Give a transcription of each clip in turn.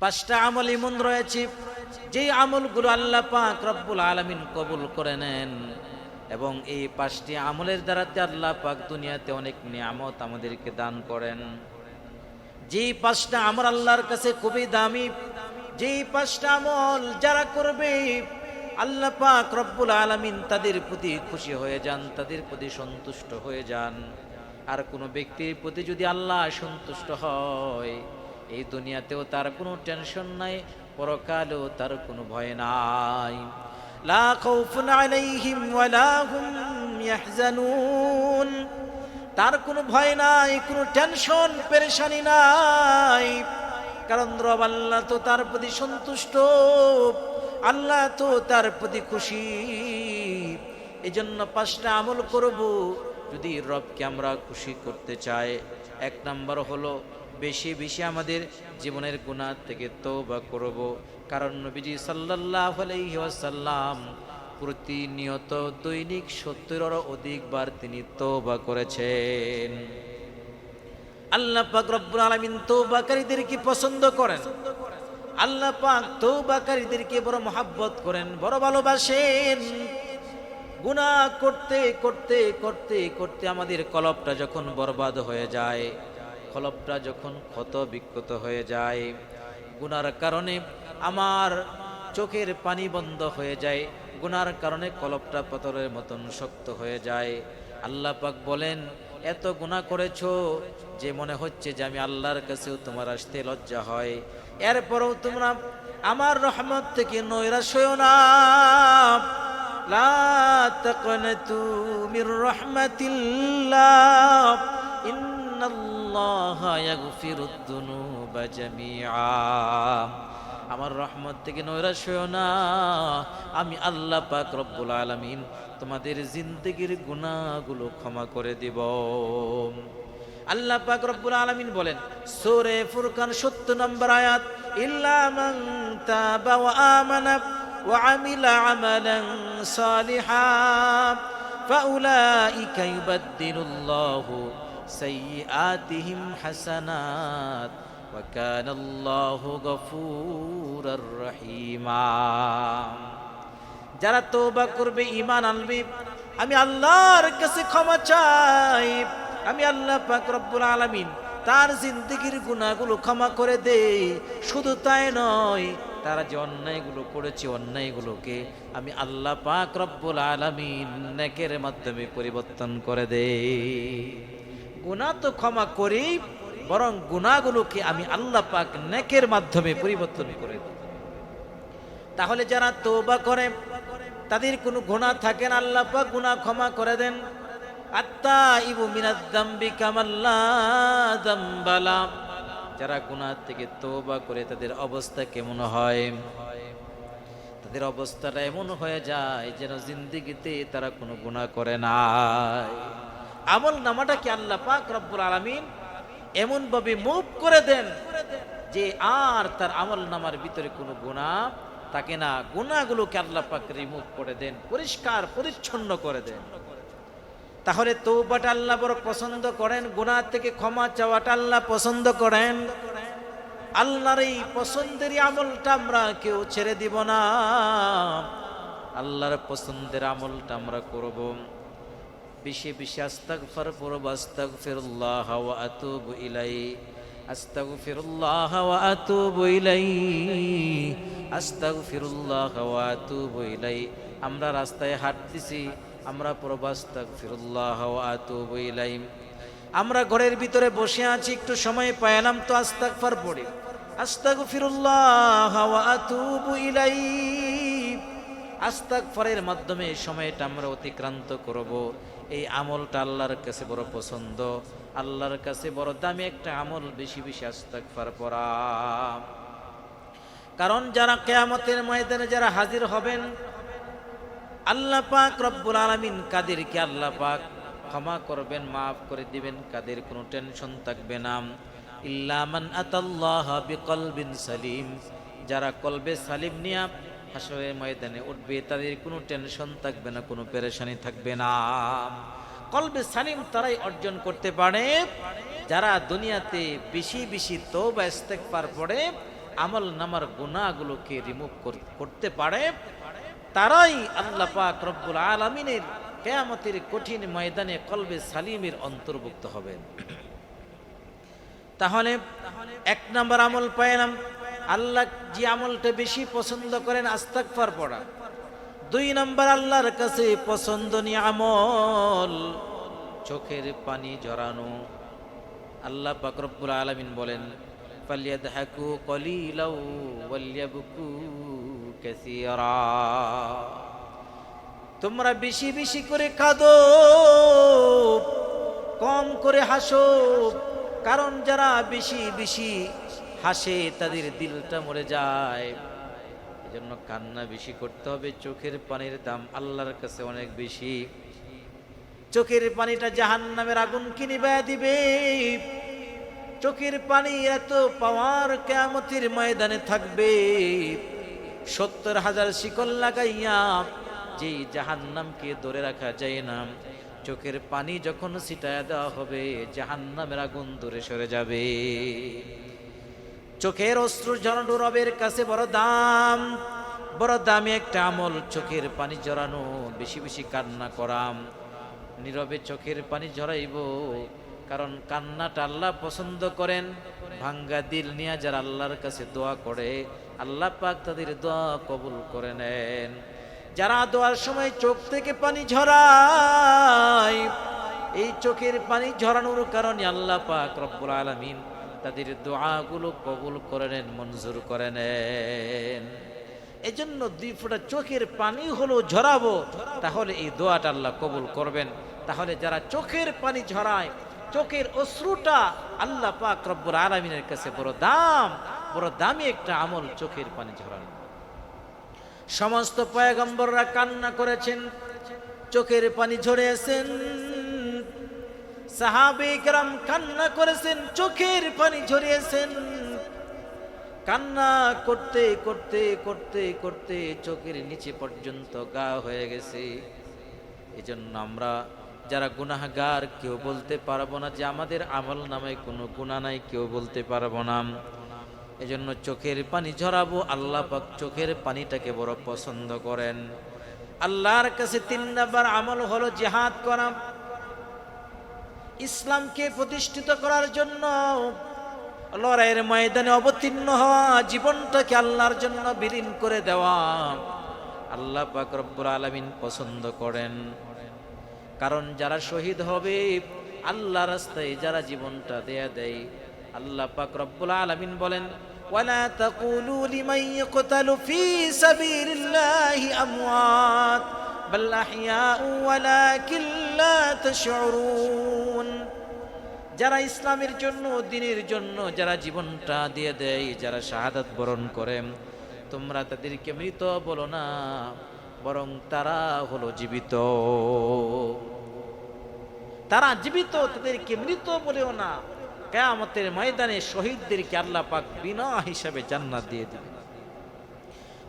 পাঁচটা আমল ইমন রয়েছে, যেই আমলগুলো আল্লাহ পাক রব্বুল আলামিন কবুল করে নেন। এবং এই পাঁচটি আমলের দ্বারাতে আল্লাহ পাক দুনিয়াতে অনেক নিয়ামত আমাদেরকে দান করেন। যেই পাঁচটা আমল আল্লাহর কাছে খুবই দামি, যেই পাঁচটা আমল যারা করবে, আল্লাহ পাক রব্বুল আলামিন তাদের প্রতি খুশি হয়ে যান, তাদের প্রতি সন্তুষ্ট হয়ে যান। আর কোনো ব্যক্তির প্রতি যদি আল্লাহ সন্তুষ্ট হয় এই দুনিয়াতেও তার কোনো টেনশন নাই, পরকালেও তার কোনো ভয় নাই। লা খাউফুন আলাইহিম ওয়ালা হুম ইয়াহজানুন। তার কোনো ভয় নাই, কোনো টেনশন, পেরেশানি নাই। কারণ রব আল্লাহ তো তার প্রতি সন্তুষ্ট, আল্লাহ তো তার প্রতি খুশি। এই জন্য পাঁচটা আমল করব। যদি রবকে আমরা খুশি করতে চাই, এক নাম্বার হলো বেশি বেশি আমাদের জীবনের গুণা থেকে তৌবা করব। কারণ নবীজি সাল্লাল্লাহু আলাইহি ওয়াসাল্লাম প্রতিনিয়ত দৈনিক সত্তরেরও অধিকবার তিনি তৌবা করেছেন। আল্লাহ পাক রব্বুল আলামিন তৌবাকারীদেরকে পছন্দ করেন? আল্লাহ পাক তৌবাকারীদেরকে বড় মহাব্বত করেন, বড় ভালোবাসেন। গুনাহ করতে করতে করতে করতে আমাদের কলবটা যখন বরবাদ হয়ে যায় কলবটা যখন ক্ষত বিক্ষত হয়ে যায়, গুনার কারণে আমার চোখের পানি বন্ধ হয়ে যায়, গুনার কারণে কলবটা পাথরের মতন শক্ত হয়ে যায়। আল্লাহ পাক বলেন, এত গুনাহ করেছ যে মনে হচ্ছে যে আমি আল্লাহর কাছেও তোমার আসতে লজ্জা হয়। এরপরেও তোমরা আমার রহমত থেকে নৈরাশ হয়েও না। লা তাকনাতু মির ইন্নাল্লাহা ইয়াগফিরুদ দুনুবা জামিআ। আমার রহমত থেকে নৈরাশ হয়েও না। আমি আল্লাহ পাক রব্বুল আলামিন তোমাদের জিন্দগির গুনাহগুলো ক্ষমা করে দিব। আল্লাহ পাক রব্বুল আলামিন বলেন, সূরা ফুরকান 70 নম্বর আয়াত, ইল্লা তাবা ওয়া আমানা ওয়া আমিলা আমালান সালিহা, ফাউলাইকা ইউবাদদিলুল্লাহু হাসানাত ওয়া কানা আল্লাহু গফুরার রহিমা যারা তওবা করবে ইমান আনবে, আমি আল্লাহর কাছে ক্ষমা চাই। আমি আল্লাহ পাক রব্বুল আলামিন তার জিন্দগির গুনাহগুলো ক্ষমা করে দেই। শুধু তাই নয়, তারা যে অন্যায়গুলো করেছে, অন্যায়গুলোকে আমি আল্লাহ পাক রব্বুল আলামিন নেকের মাধ্যমে পরিবর্তন করে দেই। গুনাহ তো ক্ষমা করি বরং গুনাহগুলোকে আমি আল্লাহ পাক নেকের মাধ্যমে পরিবর্তন করে দিই তাহলে যারা তৌবা করে, তাদের কোনো গুণা থাকে না, আল্লাহ পাক গুনাহ ক্ষমা করে দেন। আত্মা ইবু মিনাদ্দাম্বি কামাল্লা দাম্বালা। যারা গুনাহ থেকে তৌবা করে, তাদের অবস্থা কেমন হয়? তাদের অবস্থাটা এমন হয়ে যায় যেন জিন্দিগিতে তারা কোনো গুনাহ করে নাই। আমল নামাটা কি আল্লাহ পাক রব্বুল আলামিন এমন ভাবে মুভ করে দেন যে আর তার আমল নামার ভিতরে কোনো গুনাহ তাকে না। গুণাগুলোকে আল্লাহ পাক রিমুভ করে দেন, পরিষ্কার, পরিচ্ছন্ন করে দেন। তাহলে তৌবাটা আল্লাহ বড় পছন্দ করেন, গুনাহ থেকে ক্ষমা চাওয়াটা আল্লাহ পছন্দ করেন। আল্লাহর এই পছন্দের আমলটা আমরা কেউ ছেড়ে দিব না। আল্লাহর পছন্দের আমলটা আমরা করব। বেশি বেশি আস্তাগফার পড়ব আস্তাগফিরুল্লাহ ওয়া আতুবু ইলাইহি আস্তাগফিরুল্লাহ ওয়া আতুবু ইলাইহি আস্তাগফিরুল্লাহ ওয়া আতুবু ইলাইহি আমরা রাস্তায় হাঁটতেছি আমরা পড়ব আস্তাগফিরুল্লাহ ওয়া আতুবু ইলাইহি আমরা ঘরের ভিতরে বসে আছি একটু সময় পাইলাম তো আস্তাগফার পড়ি আস্তাগফিরুল্লাহ ওয়া আতুবু ইলাইহি আস্তাগফারের মাধ্যমে এই সময়টা আমরা অতিক্রান্ত করব। এই আমলটা আল্লাহর কাছে বড় পছন্দ। আল্লাহর কাছে বড় দামি একটা আমল বেশি বেশি আস্তাগফার পড়া। কারণ যারা কেয়ামতের ময়দানে যারা হাজির হবেন, আল্লাহ পাক রব্বুল আলামিন কাদেরকে আল্লাহ পাক ক্ষমা করবেন, মাফ করে দিবেন, কাদের কোনো টেনশন থাকবে না। ইল্লামান আতাল্লাহ বিকলবিন সালিম। যারা কলবে সালিম নিয়া হাসরের ময়দানে উঠবে, তাদের কোনো টেনশন থাকবে না, কোনো পেরেশানি থাকবে না। কলবে সালিম তারাই অর্জন করতে পারে। যারা দুনিয়াতে বেশি বেশি তওবা, ইস্তেগফার পড়ে, আমল নামার গুণাগুলোকে রিমুভ করতে পারে, তারাই আল্লাহ পাক রব্বুল আলমিনের কেয়ামতের কঠিন ময়দানে কলবে সালিমের অন্তর্ভুক্ত হবেন। তাহলে এক নম্বর আমল পাইলাম। আল্লাহ যে আমলটা বেশি পছন্দ করেন আস্তাকফার পড়া। দুই নম্বর আল্লাহর কাছে পছন্দনীয় আমল, চোখের পানি জড়ানো। আল্লাহ পাকরব্বুল আলমিন বলেন, ফালিয়াদহাকু কলিলাও ওয়ালিয়াবকু কাসীরা। তোমরা বেশি বেশি করে কাঁদো কম করে হাসো, কারণ যারা বেশি বেশি হাসে, তাদের দিলটা মরে যায়। এজন্য কান্না বেশি করতে হবে, চোখের পানির দাম আল্লাহর কাছে অনেক বেশি। চোখের পানিটা জাহান নামের আগুন কিনিবা দিবে। চোখের পানি এত পাওয়ার কেমতির ময়দানে থাকবে। সত্তর হাজার শিকল লাগাইয়া যে জাহান নামকে ধরে রাখা যায় না, চোখের পানি যখন ছিটায় দেওয়া হবে জাহান নামের আগুন দূরে সরে যাবে। চোখের অশ্রু জড়ানো রবের কাছে বড় দাম। বড় দামি একটা আমল চোখের পানি জড়ানো, বেশি বেশি কান্না করাম। নীরবে চোখের পানি জড়াইব, কারণ কান্নাটা আল্লাহ পছন্দ করেন। ভাঙ্গা দিল নিয়ে যারা আল্লাহর কাছে দোয়া করে, আল্লাহ পাক তাদের দোয়া কবুল করে নেন। যারা দোয়ার সময় চোখ থেকে পানি ঝরায়, এই চোখের পানি ঝরানোর কারণে আল্লাহ পাক রব্বুল আলমিন তাদের দোয়াগুলো কবুল করে নেন, মঞ্জুর করে নেন। এজন্য দুই ফোঁটা চোখের পানি হলো ঝরাবো, তাহলে এই দোয়াটা আল্লাহ কবুল করবেন। তাহলে যারা চোখের পানি ঝরায়, চোখের অশ্রুটা আল্লাহ পাক রব্বুল আলমিনের কাছে বড় দাম, বড় দামি একটা আমল চোখের পানি ঝরানো। সমস্ত পয়গম্বররা কান্না করেছেন, চোখের পানি ঝরেছেন। সাহাবেকরাম কান্না করেছেন, চোখের পানি ঝরিয়েছেন। কান্না করতে করতে করতে করতে চোখের নিচে পর্যন্ত গা হয়ে গেছে। এজন্য আমরা যারা গুনাহগার, কেউ বলতে পারব না যে আমাদের আমল নামে কোনো গুণা নাই, কেউ বলতে পারব না। এজন্য চোখের পানি ঝরাবো, আল্লাহ পাক চোখের পানিটাকে বড় পছন্দ করেন। আল্লাহর কাছে তিন নাম্বার আমল হলো জেহাদ করা। ইসলামকে প্রতিষ্ঠিত করার জন্য লড়াইয়ের ময়দানে অবতীর্ণ হওয়া জীবনটাকে আল্লাহর জন্য বিলীন করে দেওয়া আল্লাহ পাক রব্বুল আলমিন পছন্দ করেন কারণ যারা শহীদ হবে আল্লাহ রাস্তায় যারা জীবনটা দেয়া দেয় আল্লাহ পাক রব্বুল আলমিন বলেন ولا تقولوا لمن يقتل في سبيل الله أموات بل أحياء ولكن لا تشعرون যারা ইসলামের জন্য, দিনের জন্য যারা জীবনটা দিয়ে দেয়, যারা শাহাদাত বরণ করে, তোমরা তাদেরকে মৃত বলো না, বরং তারা হলো জীবিত। তারা জীবিত, তাদেরকে মৃত বলেও না। কেয়ামতের ময়দানে শহীদদেরকে আল্লাহ পাক বিনা হিসাবে জান্নাত দিয়ে দিবে।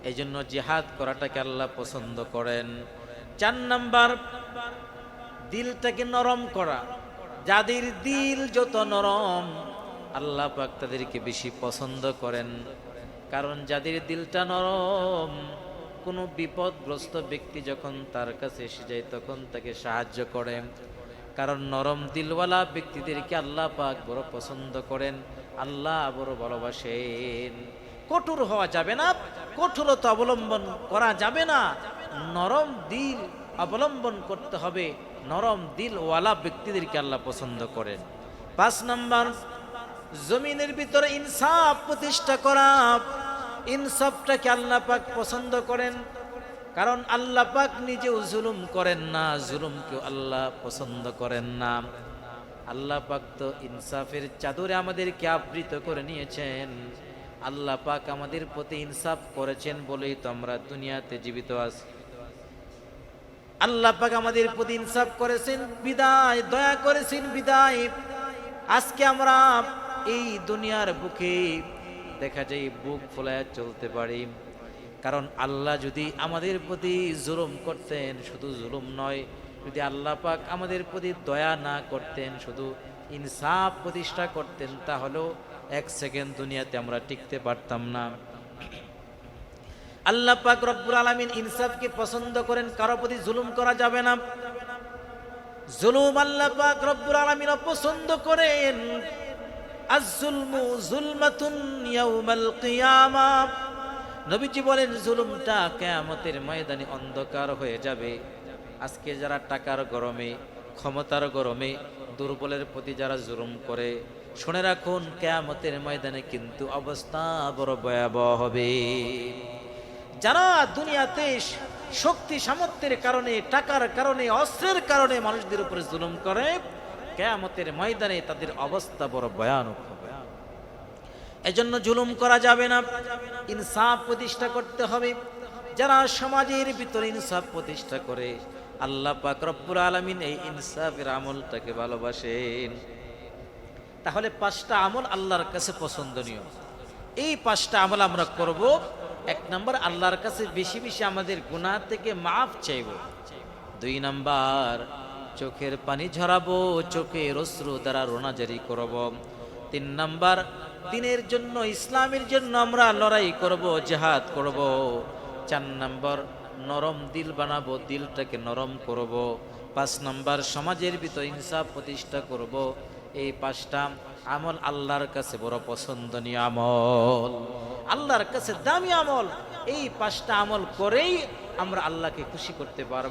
এই জন্য জিহাদ করাটাকে আল্লাহ পছন্দ করেন। চার নাম্বার, দিলটাকে নরম করা। যাদের দিল যত নরম, আল্লাহ পাক তাদেরকে বেশি পছন্দ করেন। কারণ যাদের দিলটা নরম, কোনো বিপদগ্রস্ত ব্যক্তি যখন তার কাছে এসে যায়, তখন তাকে সাহায্য করে। কারণ নরম দিলওয়ালা ব্যক্তিদেরকে আল্লাহ পাক বড় পছন্দ করেন, আল্লাহ বড় ভালোবাসেন। কঠোর হওয়া যাবে না, কঠোরতা অবলম্বন করা যাবে না। নরম দিল অবলম্বন করতে হবে নরম দিলওয়ালা ব্যক্তিদেরকে আল্লাহ পছন্দ করেন। পাঁচ নম্বর, জমিনের ভিতরে ইনসাফ প্রতিষ্ঠা করা। ইনসাফটাকে আল্লাহ পাক পছন্দ করেন। কারণ আল্লাহ পাক নিজেও জুলুম করেন না, জুলুমকেও আল্লাহ পছন্দ করেন না। আল্লাহ পাক তো ইনসাফের চাদরে আমাদেরকে আবৃত করে নিয়েছেন। আল্লাহ পাক আমাদের প্রতি ইনসাফ করেছেন বলেই তো আমরা দুনিয়াতে জীবিত আছি। আল্লাহ পাক আমাদের প্রতি ইনসাফ করেছেন, বিদায়, দয়া করেছেন, বিদায়। আজকে আমরা এই দুনিয়ার বুকে দেখা যায় বুক ফোলায় চলতে পারি। কারণ আল্লাহ যদি আমাদের প্রতি জুলুম করতেন, শুধু জুলুম নয়, যদি আল্লাহ পাক আমাদের প্রতি দয়া না করতেন, শুধু ইনসাফ প্রতিষ্ঠা করতেন, তাহলেও এক সেকেন্ড দুনিয়াতে আমরা টিকতে পারতাম না। আল্লাহ পাক রব্বুল আলামিন ইনসাফকে পছন্দ করেন, কারও প্রতি জুলুম করা যাবে না। জুলুম আল্লাহ পাক রব্বুল আলামিন অপছন্দ করেন। আজ-জুলমু জুলমাতুন ইয়াউমাল কিয়ামা। নবীজি বলেন, জুলুমটা কিয়ামতের ময়দানে অন্ধকার হয়ে যাবে। আজকে যারা টাকার গরমে, ক্ষমতার গরমে, দুর্বলের প্রতি যারা জুলুম করে, শুনে রাখুন, কেয়ামতের ময়দানে কিন্তু অবস্থা বড় ভয়াবহ হবে। যারা দুনিয়াতে শক্তি সামর্থ্যের কারণে, টাকার কারণে, অস্ত্রের কারণে মানুষদের উপরে জুলুম করে, কেয়ামতের ময়দানে তাদের অবস্থা বড় ভয়ানক হবে। এজন্য জুলুম করা যাবে না। ইনসাফ প্রতিষ্ঠা করতে হবে। যারা সমাজের ভিতরে ইনসাফ প্রতিষ্ঠা করে, আল্লাহ পাক রব্বুল আলামিন এই ইনসাফের আমলটাকে ভালোবাসেন। তাহলে পাঁচটা আমল আল্লাহর কাছে পছন্দনীয়। এই পাঁচটা আমল আমরা করব। এক নম্বর, আল্লাহর কাছে বেশি বেশি আমাদের গুনাহ থেকে মাফ চাইব। দুই নাম্বার, চোখের পানি ঝরাবো, চোখের অশ্রু দ্বারা রোনাজারি করব। তিন নাম্বার, দিনের জন্য, ইসলামের জন্য আমরা লড়াই করব, জেহাদ করব। চার নাম্বার, নরম দিল বানাবো, দিলটাকে নরম করব। পাঁচ নাম্বার, সমাজের ভিতর ইনসাফ প্রতিষ্ঠা করব। এই পাঁচটা আমল আল্লাহর কাছে বড় পছন্দনীয় আমল। আল্লাহর কাছে দামি আমল। এই পাঁচটা আমল করেই আমরা আল্লাহকে খুশি করতে পারব।